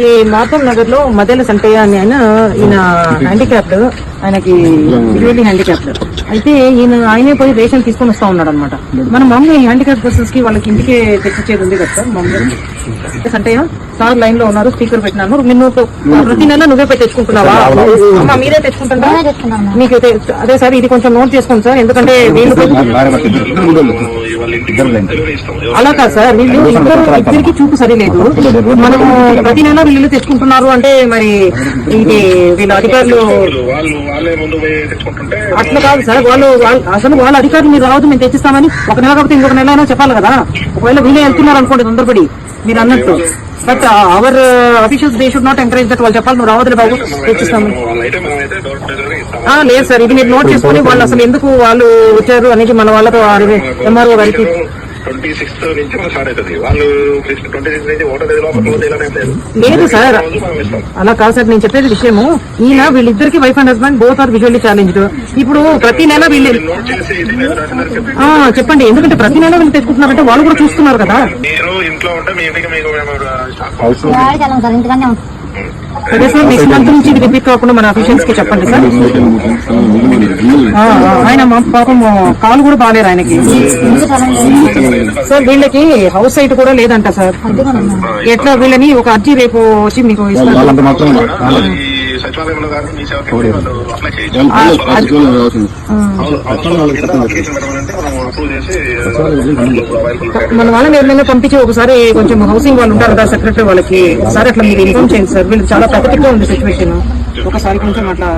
ఈ మాతం నగర్లో మదేల సంటయ్య అని ఆయన ఈయన హ్యాండిక్యాప్డ్ ఆయనకి విజువల్లీ హ్యాండిక్యాప్డ్ అయితే ఈయన ఆయనే పోయి రేషన్ తీసుకొని వస్తా ఉన్నాడు అనమాట మన మమ్మీ హ్యాండిక్యాప్ పర్సన్స్కి వాళ్ళకి ఇంటికే తెచ్చిచ్చేది ఉంది కదా సార్ మమ్మీ? సంటయ్య సార్ లైన్లో ఉన్నారు స్పీకర్ పెట్టినాను. నిన్ను ప్రతి నెల నువ్వే పోయి తెచ్చుకుంటున్నావా? అమ్మా మీరే తెచ్చుకుంటున్నా. మీకు అదే సార్ ఇది కొంచెం నోట్ చేసుకోండి సార్. ఎందుకంటే వీళ్ళు అలా కాదు సార్ వీళ్ళు ఇద్దరు ఇద్దరికి చూపు సరిలేదు. మనము ప్రతి నెల వీళ్ళు తెచ్చుకుంటున్నారు అంటే మరి ఇది వీళ్ళ అధికారులు అట్లా కాదు సార్ వాళ్ళు వాళ్ళు అసలు వాళ్ళ అధికారులు మీరు రావద్దు మేము తెచ్చిస్తామని ఒక నెల కాకపోతే ఇంకొక నెల అయినా చెప్పాలి కదా. ఒకవేళ వీళ్ళే వెళ్తున్నారు అనుకోండి తొందరపడి మీరు అన్నట్టు. But our officials they should not encourage that వాళ్ళు చెప్పాలి నువ్వు రావద్దులే బాబు తెచ్చిస్తాము లేదు సార్ ఇది మీరు నోట్ చేసుకొని వాళ్ళు అసలు ఎందుకు వాళ్ళు వచ్చారు? అనేది మన వాళ్ళతో ఎంఆర్ఓ గారికి ట్వంటీ సిక్స్త్ నుంచి మనం స్టార్ట్ అవుతుంది. వాళ్ళు ట్వంటీ సిక్స్త్ నుంచి ఓటర్ క్లోజ్ లేదు. లేదు సార్. అలా కాదు సార్ నేను చెప్పేది విషయము. ఈయన వీళ్ళిద్దరికి wife and husband both are visually challenged ఇప్పుడు ప్రతి నెల వీళ్ళు చెప్పండి. ఎందుకంటే ప్రతి నెల వీళ్ళు తెచ్చుకుంటున్నారంటే వాళ్ళు కూడా చూస్తున్నారు కదా. మీరు ఇంట్లో ఉంటే మీ ఇంటికి మీకు సార్ సార్ నెక్స్ట్ మంత్ నుంచి ఇది రిపీట్ కాకుండా మన అఫీషియల్స్కి చెప్పండి సార్. ఆయన మా పాపం కాలు కూడా బాగాలేరు ఆయనకి. సార్ వీళ్ళకి హౌస్ సైట్ కూడా లేదంట సార్. ఎట్లా వీళ్ళని ఒక అర్జీ రేపు వచ్చి మీకు మనం వాళ్ళని ఎవరైనా పంపించి ఒకసారి కొంచెం హౌసింగ్ వాళ్ళు ఉంటారు కదా సెక్రటరీ వాళ్ళకి. ఒకసారి అట్లా మీరు ఇన్ఫార్మ్ చేయండి సార్. వీళ్ళు చాలా పెద్దగా ఉంది సిచ్యువేషన్ ఒకసారి కొంచెం అట్లా